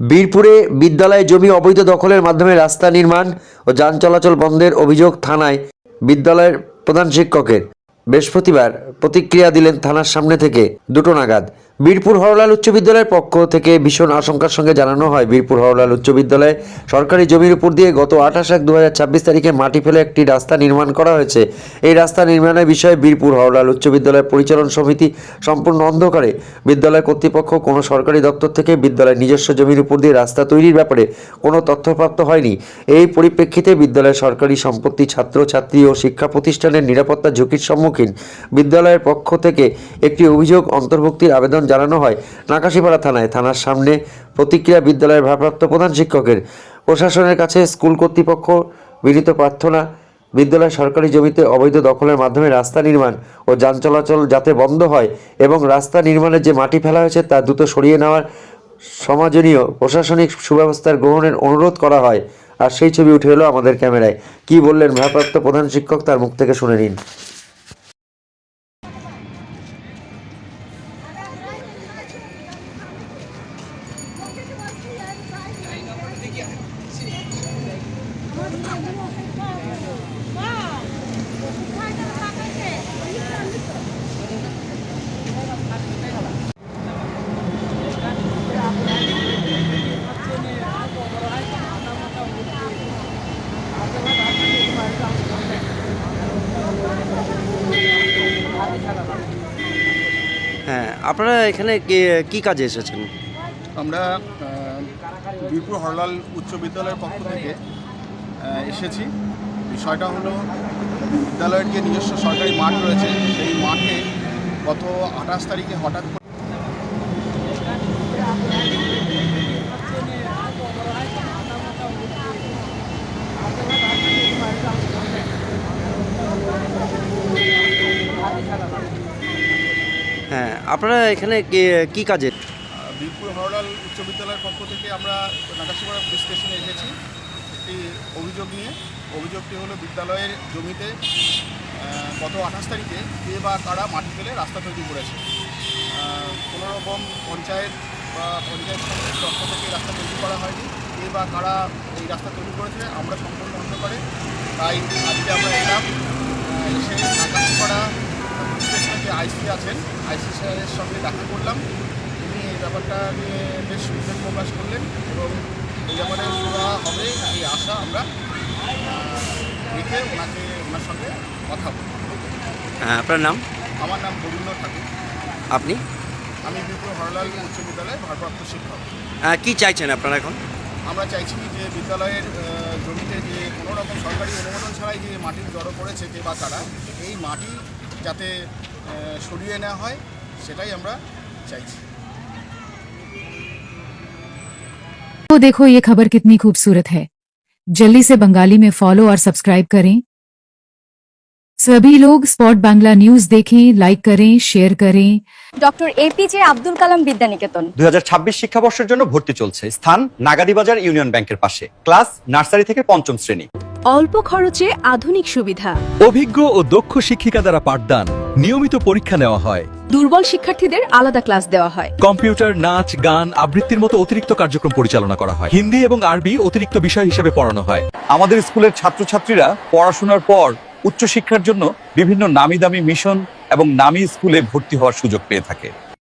বীরপুরে বিদ্যালয়ে জমি অবৈধ দখলের মাধ্যমে রাস্তা নির্মাণ ও যান চলাচল বন্ধের অভিযোগ থানায় বিদ্যালয়ের প্রধান শিক্ষকের। বৃহস্পতিবার প্রতিক্রিয়া দিলেন থানার সামনে থেকে দুটো নাগাদ। বীরপুর হরলাল উচ্চ বিদ্যালয়ের পক্ষ থেকে ভীষণ আশঙ্কার সঙ্গে জানানো হয়, বীরপুর হরলাল উচ্চ বিদ্যালয়ে সরকারি জমির উপর দিয়ে গত আঠাশ এক দু তারিখে মাটি ফেলে একটি রাস্তা নির্মাণ করা হয়েছে। এই রাস্তা নির্মাণের বিষয়ে বীরপুর হরলাল উচ্চ বিদ্যালয়ের পরিচালন সমিতি সম্পূর্ণ অন্ধকারে। বিদ্যালয় কর্তৃপক্ষ কোনো সরকারি দপ্তর থেকে বিদ্যালয়ের নিজস্ব জমির উপর দিয়ে রাস্তা তৈরির ব্যাপারে কোনো তথ্যপ্রাপ্ত হয়নি। এই পরিপ্রেক্ষিতে বিদ্যালয়ের সরকারি সম্পত্তি ছাত্রছাত্রী ও শিক্ষা প্রতিষ্ঠানের নিরাপত্তা ঝুঁকির সম্মুখীন বিদ্যালয়ের পক্ষ থেকে একটি অভিযোগ অন্তর্ভুক্তির আবেদন জানানো হয়। নাকাশিপাড়া থানায় থানার সামনে প্রতিক্রিয়া বিদ্যালয়ের ভারপ্রাপ্ত প্রধান শিক্ষকের। প্রশাসনের কাছে স্কুল কর্তৃপক্ষ বিনীত প্রার্থনা, বিদ্যালয় সরকারি জমিতে অবৈধ দখলের মাধ্যমে রাস্তা নির্মাণ ও যান চলাচল যাতে বন্ধ হয় এবং রাস্তা নির্মাণের যে মাটি ফেলা হয়েছে তা দ্রুত সরিয়ে নেওয়ার সমাজনীয় প্রশাসনিক সুব্যবস্থার গ্রহণের অনুরোধ করা হয়। আর সেই ছবি উঠে এলো আমাদের ক্যামেরায়। কি বললেন ভারপ্রাপ্ত প্রধান শিক্ষক তার মুখ থেকে শুনে নিন। হ্যাঁ আপনারা এখানে কি- কাজে এসেছেন? আমরা বীরপুর হরলাল উচ্চ বিদ্যালয়ের পক্ষ থেকে এসেছি। বিষয়টা হলো, বিদ্যালয়ের যে নিজস্ব সরকারি মাঠ রয়েছে, সেই মাঠে গত আঠাশ তারিখে হঠাৎ হ্যাঁ আপনারা এখানে কি- কাজে? বীরপুর হরলাল উচ্চ বিদ্যালয়ের পক্ষ থেকে আমরা নাকাশিপাড়া পুলিশ স্টেশনে এসেছি। একটি অভিযোগ নিয়ে। অভিযোগটি হলো বিদ্যালয়ের জমিতে গত আঠাশ তারিখে কে বা কারা মাটি ফেলে রাস্তা তৈরি করেছে। কোনোরকম পঞ্চায়েত বা পঞ্চায়েত সমিতির পক্ষ থেকে রাস্তা তৈরি করা হয়নি। কে বা কারা এই রাস্তা তৈরি করেছে, আমরা সম্পূর্ণ অন্য করে তাই আজকে আমরা এলাম এসে স্টেশনে যে আইসি আছেন আইসি স্যারের সঙ্গে দেখা করলাম। তিনি এই ব্যাপারটা নিয়ে বেশ উদ্বেগ প্রকাশ করলেন এবং এই ব্যাপারে সুরা হবে এই আশা আমরা রেখে ওনাকে ওনার সঙ্গে কথা বলি হ্যাঁ আপনার নাম? আমার নাম গোবিন্দ ঠাকুর। আপনি? আমি বিপুল হরলাল উচ্চ বিদ্যালয়ের ভারপ্রাপ্ত শিক্ষক। কি চাইছেন আপনারা এখন? আমরা চাইছি যে বিদ্যালয়ের জমিতে যে কোনো রকম সরকারি অনুমোদন ছাড়াই যে মাটির জড়ো করেছে যে বা তারা এই মাটি যাতে সরিয়ে নেওয়া হয় সেটাই আমরা চাইছি तो देखो ये खबर कितनी खूबसूरत है जल्दी से बंगाली में फॉलो और सब्सक्राइब करें सभी लोग स्पॉट बांग्ला न्यूज देखें लाइक करें शेयर करें ডক্টর এপিজে আব্দুল কালাম বিদ্যানিকেতন দুই শিক্ষাবর্ষের জন্য ভর্তি চলছে স্থান নাগাদিবাজার ইউনিয়ন ব্যাংকের পাশে ক্লাস নার্সারি থেকে পঞ্চম শ্রেণী অল্প খরচে আধুনিক সুবিধা অভিজ্ঞ ও দক্ষ শিক্ষিকা দ্বারা পাঠদান নিয়মিত পরীক্ষা নেওয়া হয়। দুর্বল শিক্ষার্থীদের আলাদা ক্লাস দেওয়া হয়। কম্পিউটার নাচ গান আবৃত্তির মতো অতিরিক্ত কার্যক্রম পরিচালনা করা হয়। হিন্দি এবং আরবি অতিরিক্ত বিষয় হিসেবে পড়ানো হয়। আমাদের স্কুলের ছাত্রছাত্রীরা পড়াশোনার পর উচ্চ শিক্ষার জন্য বিভিন্ন নামি দামি মিশন এবং নামি স্কুলে ভর্তি হওয়ার সুযোগ পেয়ে থাকে।